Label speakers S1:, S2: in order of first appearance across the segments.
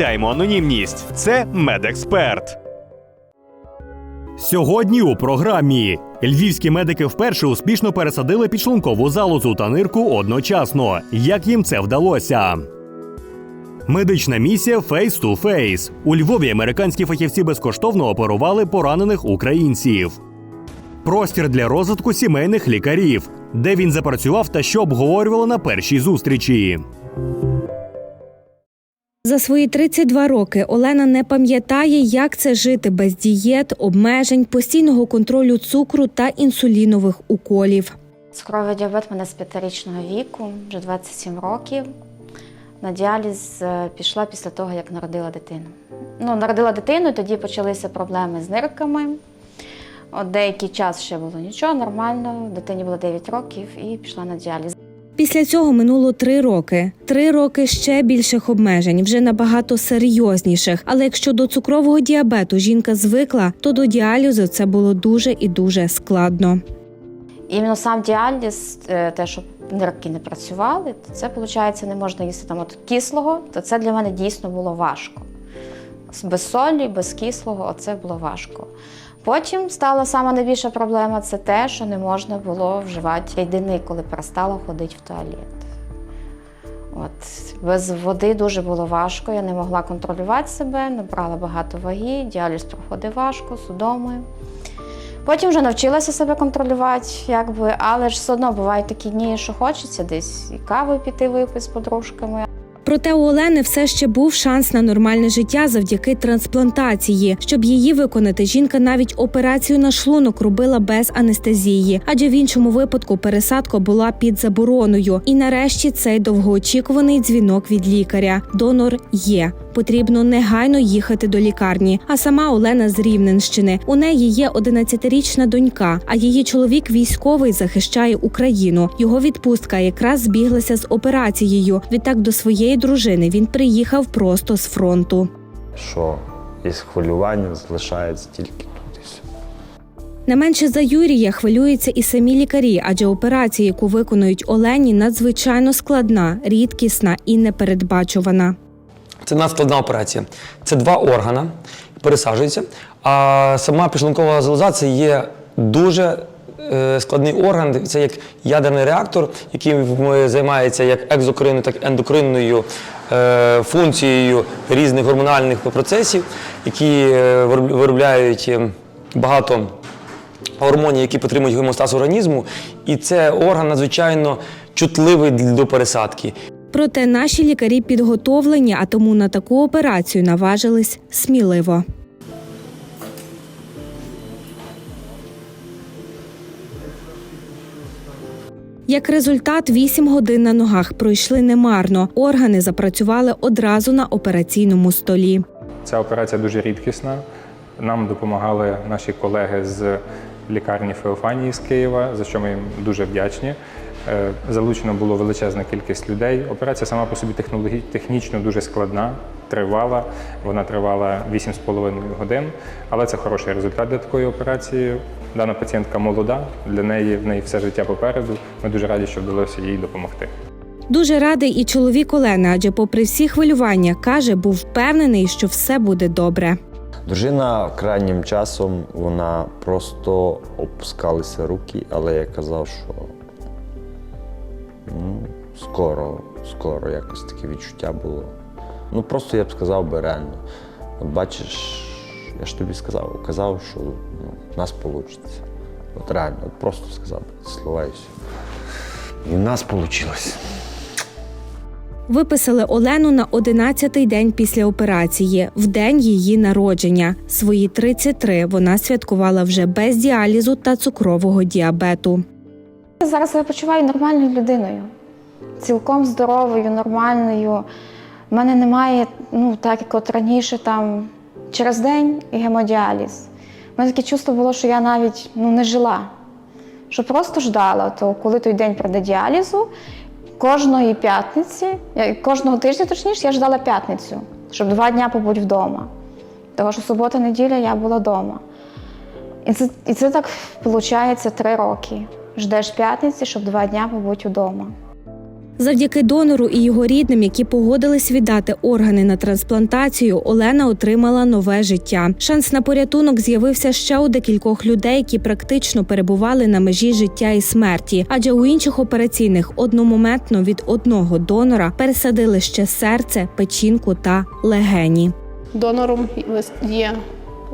S1: анонімність. Це медексперт. Сьогодні у програмі львівські медики вперше успішно пересадили підшлункову залозу та нирку одночасно. Як їм це вдалося? Медична місія Face to Face. У Львові американські фахівці безкоштовно оперували поранених українців. Простір для розвитку сімейних лікарів, де він запрацював та що обговорювали на першій зустрічі.
S2: За свої 32 роки Олена не пам'ятає, як це жити без дієт, обмежень, постійного контролю цукру та інсулінових уколів.
S3: Цукровий діабет мене з п'ятирічного віку, вже 27 років. На діаліз е, пішла після того, як народила дитину. Ну, народила дитину, і тоді почалися проблеми з нирками. От деякий час ще було нічого, нормально. Дитині було 9 років і пішла на діаліз.
S2: Після цього минуло три роки. Три роки ще більших обмежень, вже набагато серйозніших. Але якщо до цукрового діабету жінка звикла, то до діалізу це було дуже і дуже складно.
S3: Іменно сам діаліз, е, те, щоб нирки не працювали, то це, виходить, не можна їсти там от кислого, то це для мене дійсно було важко. Без солі, без кислого, оце було важко. Потім стала сама найбільша проблема це те, що не можна було вживати рідини, коли перестала ходити в туалет. От, без води дуже було важко, я не могла контролювати себе, набрала багато ваги, діаліз проходив важко, судомою. Потім вже навчилася себе контролювати, якби, але ж все одно бувають такі дні, що хочеться десь і каву піти випити з подружками.
S2: Проте у Олени все ще був шанс на нормальне життя завдяки трансплантації. Щоб її виконати, жінка навіть операцію на шлунок робила без анестезії, адже в іншому випадку пересадка була під забороною. І нарешті цей довгоочікуваний дзвінок від лікаря. Донор є. Потрібно негайно їхати до лікарні. А сама Олена з Рівненщини. У неї є 11-річна донька, а її чоловік військовий захищає Україну. Його відпустка якраз збіглася з операцією. Відтак до своєї дружини він приїхав просто з фронту.
S4: що із хвилювання залишається тільки тут.
S2: Не менше за Юрія хвилюються і самі лікарі, адже операція, яку виконують Олені, надзвичайно складна, рідкісна і непередбачувана.
S5: Це надскладна операція. Це два органи, пересаджуються. А сама підшлункова залоза це є дуже е, складний орган. Це як ядерний реактор, який займається як екзокринною, так і ендокринною е, функцією різних гормональних процесів, які е, виробляють е, багато гормонів, які підтримують гемостаз організму. І це орган надзвичайно чутливий до пересадки.
S2: Проте наші лікарі підготовлені, а тому на таку операцію наважились сміливо. Як результат, 8 годин на ногах пройшли немарно. Органи запрацювали одразу на операційному столі.
S6: Ця операція дуже рідкісна. Нам допомагали наші колеги з лікарні Феофанії з Києва, за що ми їм дуже вдячні. Е, Залучено було величезна кількість людей. Операція сама по собі технічно дуже складна, тривала. Вона тривала 8,5 годин, але це хороший результат для такої операції. Дана пацієнтка молода, для неї в неї все життя попереду. Ми дуже раді, що вдалося їй допомогти.
S2: Дуже радий і чоловік Олени, адже, попри всі хвилювання, каже, був впевнений, що все буде добре.
S4: Дружина крайнім часом вона просто опускалися руки, але я казав, що ну, скоро, скоро якось таке відчуття було. Ну просто я б сказав би реально. От бачиш, я ж тобі сказав, казав, що ну, в нас вийде. От реально, от просто сказав би слова і все. І в нас вийшло.
S2: Виписали Олену на 11-й день після операції, в день її народження. Свої 33 вона святкувала вже без діалізу та цукрового діабету.
S3: Зараз я почуваю нормальною людиною, цілком здоровою, нормальною. в мене немає, ну так як от раніше, там через день гемодіаліз. У мене таке чувство було, що я навіть ну, не жила, що просто ждала, то коли той день прийде діалізу, кожної п'ятниці, кожного тижня, точніше, я ждала п'ятницю, щоб два дні побути вдома. Тому що субота-неділя я була вдома. І це, і це так виходить три роки. Ждеш п'ятниці, щоб два дні побути вдома.
S2: Завдяки донору і його рідним, які погодились віддати органи на трансплантацію, Олена отримала нове життя. Шанс на порятунок з'явився ще у декількох людей, які практично перебували на межі життя і смерті. Адже у інших операційних одномоментно від одного донора пересадили ще серце, печінку та легені.
S7: Донором є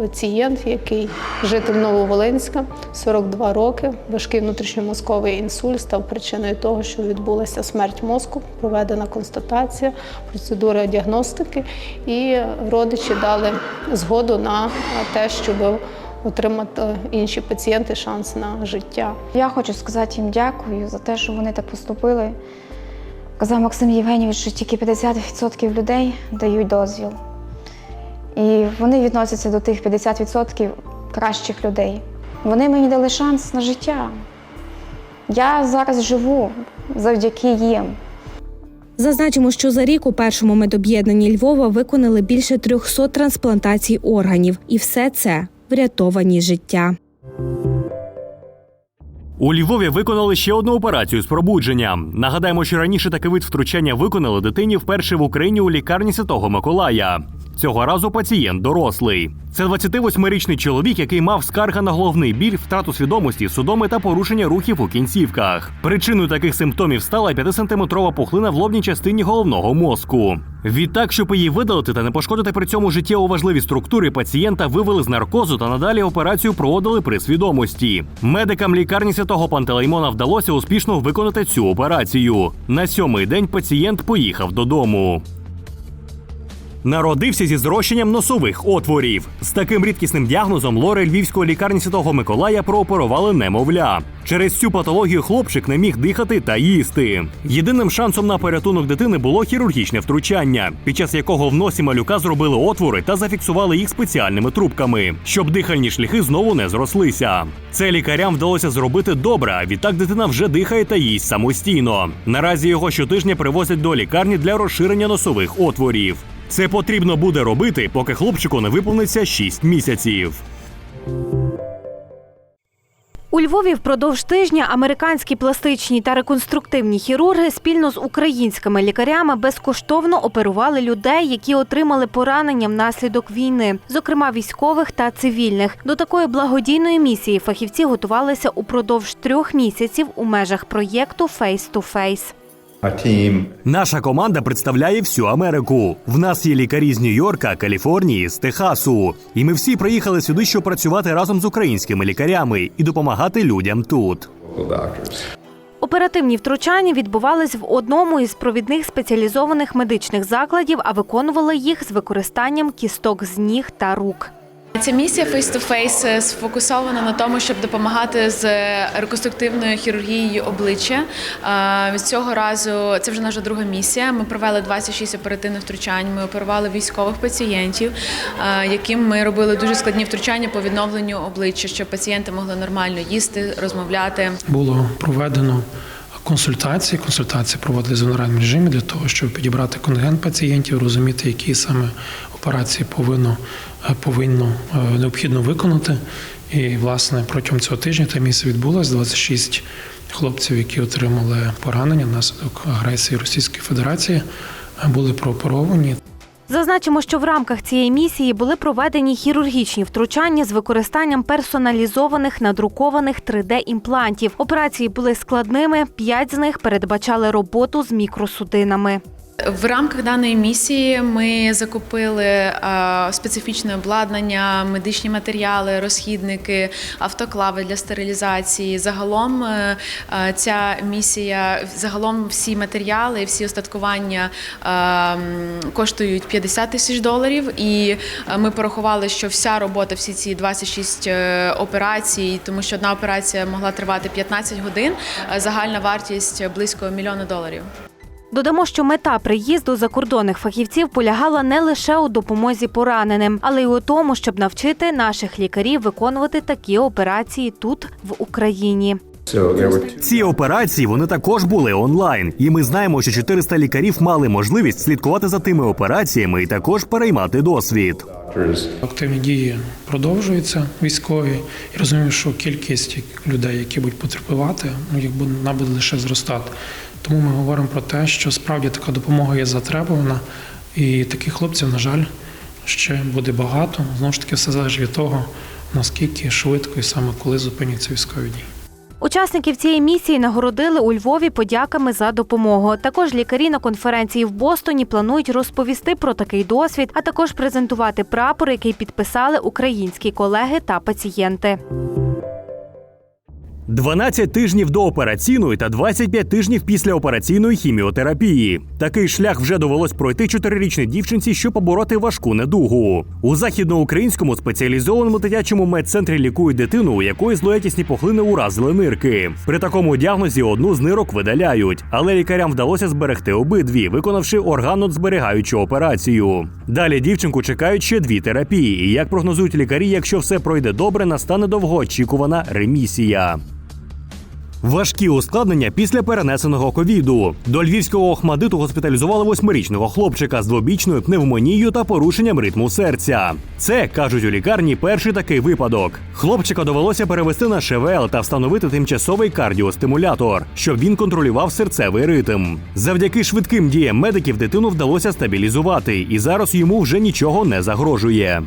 S7: пацієнт, який житель Нововолинська, 42 роки. Важкий внутрішньомозковий інсульт став причиною того, що відбулася смерть мозку, проведена констатація, процедура діагностики, і родичі дали згоду на те, щоб отримати інші пацієнти шанс на життя.
S3: Я хочу сказати їм дякую за те, що вони так поступили. Казав Максим Євгенійович, що тільки 50% людей дають дозвіл. І вони відносяться до тих 50% кращих людей. Вони мені дали шанс на життя. Я зараз живу завдяки їм.
S2: Зазначимо, що за рік у першому медоб'єднанні Львова виконали більше 300 трансплантацій органів, і все це врятовані життя.
S1: У Львові виконали ще одну операцію з пробудження. Нагадаємо, що раніше такий вид втручання виконали дитині вперше в Україні у лікарні Святого Миколая. Цього разу пацієнт дорослий. Це 28-річний чоловік, який мав скарга на головний біль, втрату свідомості, судоми та порушення рухів у кінцівках. Причиною таких симптомів стала 5-сантиметрова пухлина в лобній частині головного мозку. Відтак, щоб її видалити та не пошкодити при цьому життєво важливі структури, пацієнта вивели з наркозу та надалі операцію проводили при свідомості. Медикам лікарні святого Пантелеймона вдалося успішно виконати цю операцію. На сьомий день пацієнт поїхав додому. Народився зі зрощенням носових отворів. З таким рідкісним діагнозом лори львівської лікарні Святого Миколая прооперували немовля. Через цю патологію хлопчик не міг дихати та їсти. Єдиним шансом на порятунок дитини було хірургічне втручання, під час якого в носі малюка зробили отвори та зафіксували їх спеціальними трубками, щоб дихальні шляхи знову не зрослися. Це лікарям вдалося зробити добре. Відтак дитина вже дихає та їсть самостійно. Наразі його щотижня привозять до лікарні для розширення носових отворів. Це потрібно буде робити, поки хлопчику не виповниться 6 місяців.
S2: У Львові впродовж тижня американські пластичні та реконструктивні хірурги спільно з українськими лікарями безкоштовно оперували людей, які отримали поранення внаслідок війни, зокрема військових та цивільних. До такої благодійної місії фахівці готувалися упродовж трьох місяців у межах проєкту Face to Face.
S1: Наша команда представляє всю Америку. В нас є лікарі з Нью-Йорка, Каліфорнії, з Техасу. І ми всі приїхали сюди, щоб працювати разом з українськими лікарями і допомагати людям тут.
S2: Оперативні втручання відбувались в одному із провідних спеціалізованих медичних закладів, а виконували їх з використанням кісток з ніг та рук.
S8: Ця місія Face to Face е, сфокусована на тому, щоб допомагати з реконструктивною хірургією обличчя. Е, цього разу це вже наша друга місія. Ми провели 26 оперативних втручань. Ми оперували військових пацієнтів, е, яким ми робили дуже складні втручання по відновленню обличчя, щоб пацієнти могли нормально їсти, розмовляти.
S9: було проведено консультації. Консультації проводились в онлайн режимі для того, щоб підібрати контингент пацієнтів, розуміти, які саме операції повинно, е, повинно е, необхідно виконати. І, власне, протягом цього тижня та місяця відбулось 26 хлопців, які отримали поранення внаслідок агресії Російської Федерації, е, були прооперовані.
S2: Зазначимо, що в рамках цієї місії були проведені хірургічні втручання з використанням персоналізованих надрукованих 3D-імплантів. Операції були складними, п'ять з них передбачали роботу з мікросудинами.
S8: В рамках даної місії ми закупили е, специфічне обладнання, медичні матеріали, розхідники, автоклави для стерилізації. Загалом е, е, ця місія, загалом всі матеріали, всі остаткування коштують 50 тисяч доларів. І ми порахували, що вся робота, всі ці 26 е, операцій, тому що одна операція могла тривати 15 годин. Загальна вартість близько мільйона доларів.
S2: Додамо, що мета приїзду закордонних фахівців полягала не лише у допомозі пораненим, але й у тому, щоб навчити наших лікарів виконувати такі операції тут, в Україні.
S1: Ці операції вони також були онлайн, і ми знаємо, що 400 лікарів мали можливість слідкувати за тими операціями і також переймати досвід.
S9: Активні дії продовжуються військові, і розумію, що кількість людей, які будуть потерпувати, ну їх буде вона буде лише зростати. Тому ми говоримо про те, що справді така допомога є затребувана, і таких хлопців, на жаль, ще буде багато. Знову ж таки, все залежить від того, наскільки швидко і саме коли зупиняться військові дії.
S2: Учасників цієї місії нагородили у Львові подяками за допомогу. Також лікарі на конференції в Бостоні планують розповісти про такий досвід, а також презентувати прапор, який підписали українські колеги та пацієнти.
S1: 12 тижнів до операційної та 25 тижнів після операційної хіміотерапії. Такий шлях вже довелось пройти чотирирічній дівчинці, щоб побороти важку недугу. У західноукраїнському спеціалізованому дитячому медцентрі лікують дитину, у якої злоякісні пухлини уразили нирки. При такому діагнозі одну з нирок видаляють, але лікарям вдалося зберегти обидві, виконавши органозберігаючу операцію. Далі дівчинку чекають ще дві терапії. І як прогнозують лікарі, якщо все пройде добре, настане довгоочікувана ремісія. Важкі ускладнення після перенесеного ковіду. До львівського охмадиту госпіталізували восьмирічного хлопчика з двобічною пневмонією та порушенням ритму серця. Це кажуть у лікарні перший такий випадок. Хлопчика довелося перевести на ШВЛ та встановити тимчасовий кардіостимулятор, щоб він контролював серцевий ритм. Завдяки швидким діям медиків дитину вдалося стабілізувати, і зараз йому вже нічого не загрожує.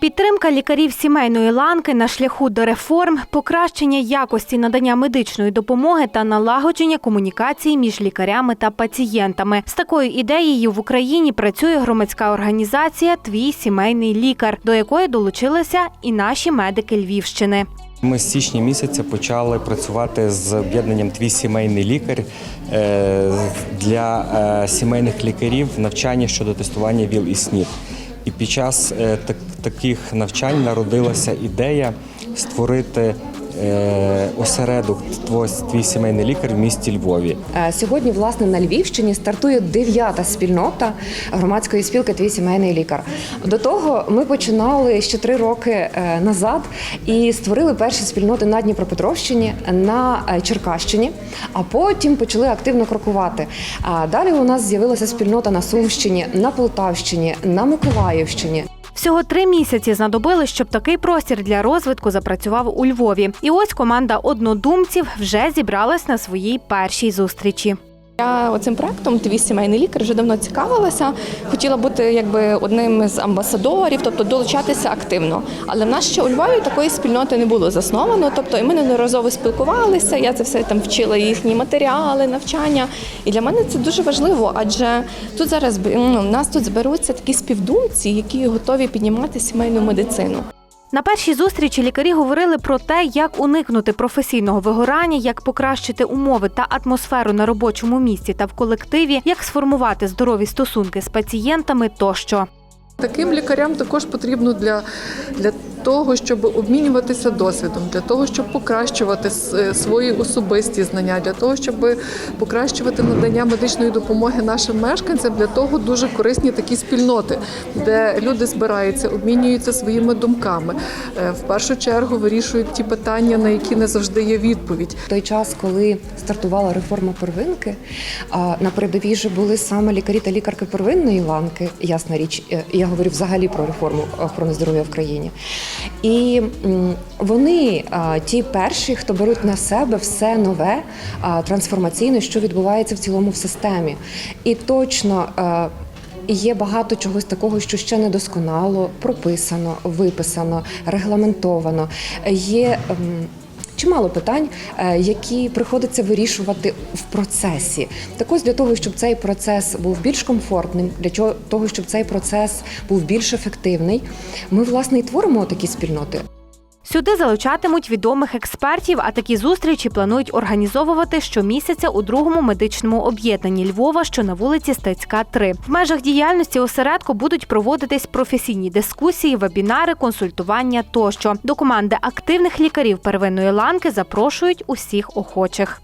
S2: Підтримка лікарів сімейної ланки на шляху до реформ, покращення якості надання медичної допомоги та налагодження комунікації між лікарями та пацієнтами. З такою ідеєю в Україні працює громадська організація Твій сімейний лікар, до якої долучилися і наші медики Львівщини.
S10: Ми з січня місяця почали працювати з об'єднанням Твій сімейний лікар е, для е, сімейних лікарів навчання щодо тестування ВІЛ і СНІД. І під час е, таких навчань народилася ідея створити осередок «Твой- Твій сімейний лікар в місті Львові.
S11: Е, Сьогодні, власне, на Львівщині стартує дев'ята спільнота громадської спілки Твій сімейний лікар. До того ми починали ще три роки е, назад і створили перші спільноти на Дніпропетровщині, на е, Черкащині, а потім почали активно крокувати. А далі у нас з'явилася спільнота на Сумщині, на Полтавщині, на Миколаївщині.
S2: Всього три місяці знадобили, щоб такий простір для розвитку запрацював у Львові. І ось команда однодумців вже зібралась на своїй першій зустрічі.
S12: Я цим проектом твій сімейний лікар вже давно цікавилася. Хотіла бути якби одним з амбасадорів, тобто долучатися активно. Але в нас ще у Львові такої спільноти не було засновано. Тобто, і ми неодноразово спілкувалися. Я це все там вчила їхні матеріали, навчання. І для мене це дуже важливо, адже тут зараз ну, в нас тут зберуться такі співдумці, які готові піднімати сімейну медицину.
S2: На першій зустрічі лікарі говорили про те, як уникнути професійного вигорання, як покращити умови та атмосферу на робочому місці та в колективі, як сформувати здорові стосунки з пацієнтами тощо.
S13: Таким лікарям також потрібно для, для того, щоб обмінюватися досвідом, для того, щоб покращувати свої особисті знання, для того, щоб покращувати надання медичної допомоги нашим мешканцям. Для того дуже корисні такі спільноти, де люди збираються, обмінюються своїми думками. Е, В першу чергу вирішують ті питання, на які не завжди є відповідь.
S11: В той час, коли стартувала реформа первинки, на передовій же були саме лікарі та лікарки первинної ланки, ясна річ, е, я говорю взагалі про реформу охорони здоров'я в країні. І вони ті перші, хто беруть на себе все нове, трансформаційне, що відбувається в цілому в системі. І точно. Є багато чогось такого, що ще недосконало прописано, виписано, регламентовано. Є чимало питань, е, які приходиться вирішувати в процесі. Так ось для того, щоб цей процес був більш комфортним, для того, щоб цей процес був більш ефективний, ми власне і творимо такі спільноти.
S2: Сюди залучатимуть відомих експертів, а такі зустрічі планують організовувати щомісяця у другому медичному об'єднанні Львова, що на вулиці Стецька, 3. В межах діяльності осередку будуть проводитись професійні дискусії, вебінари, консультування тощо. До команди активних лікарів первинної ланки запрошують усіх охочих.